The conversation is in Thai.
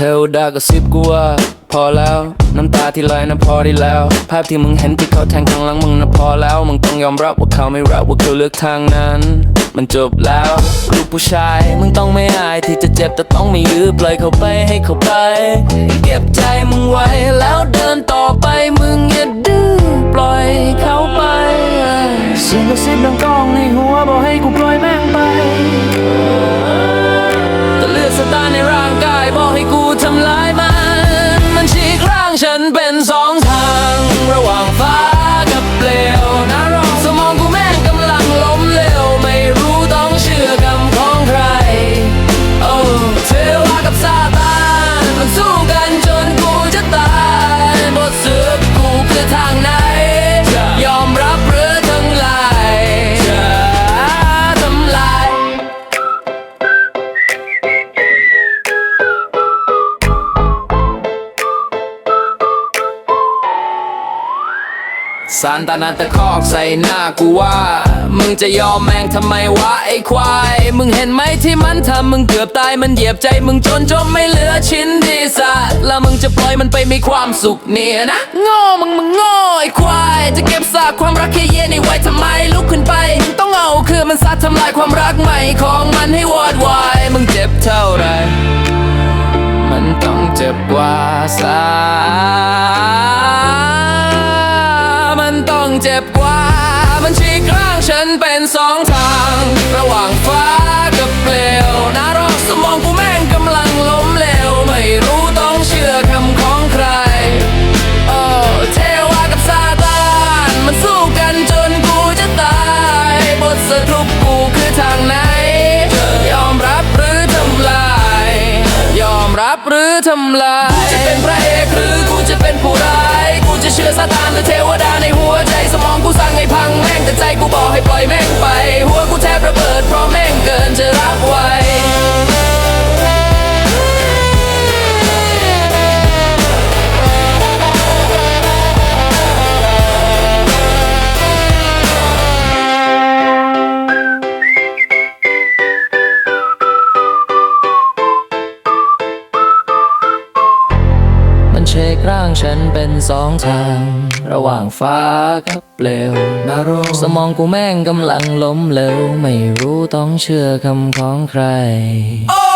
เทวดาก็ซิบกูว่า พอแล้ว น้ำตาที่ไหลนะพอได้แล้ว ภาพที่มึงเห็นที่เขาแทงข้างหลังมึงนะพอแล้ว มึงต้องยอมรับว่าเขาไม่รักว่าเขาเลือกทางนั้น มันจบแล้วลูกผู้ชาย มึงต้องไม่อายที่จะเจ็บแต่ต้องไม่ยื้อปล่อยเขาไปให้เขาไป เก็บใจมึงไว้แล้วเดินต่อไปมึงอย่าดื้อปล่อยเขาไปเสียงกระซิบดังก้องในหัวบอกให้กูปล่อยแม่งไปแต่เลือดสตาร์ในร่างกายบอกให้กู สารตานาตะคอกใส่หน้ากูว่า มึงจะยอมแม่งทำไมวะไอ้ควาย มึงเห็นไหมที่มันทำมึงเกือบตายมันเหยียบใจ มึงจนจนไม่เหลือชิ้นดีสัตว์แล้วมึงจะปล่อยมันไปมีความสุขเนี่ยนะโง่มึงมึงโง่ไอ้ควาย จะเก็บซากความรักแค่เย็นไว้ทำไมลุกขึ้นไปมึงต้องเอาคือมันซัดทำลายความรักใหม่ของมันให้วอดวายมึงเจ็บเท่าไรมันต้องเจ็บกว่าสา เจ็บกว่า มันฉีกร่างฉันเป็นสองทาง ระหว่างฟ้ากับเปลวนรกสมองกูแม่งกำลังล้มเหลว ไม่รู้ต้องเชื่อคำของใครโอ้เทวากับซาตานมันสู้กันจนกูจะตายบทสรุปกูคือทางไหน ยอมรับหรือทำลาย ยอมรับหรือทำลายกูจะเป็นพระเอกหรือกูจะเป็นผู้ร้าย กูจะเชื่อซาตานหรือเทว อกให้ปล่อยแม่งไป หัวกูแทบระเบิดเพราะแม่งเกินจะรับไหวมันเชกร่างฉันเป็นสองทาง ระหว่างฟ้ากับเปลวนรกสมองกูแม่งกำลังล้มเหลว ไม่รู้ต้องเชื่อคำของใครโอ้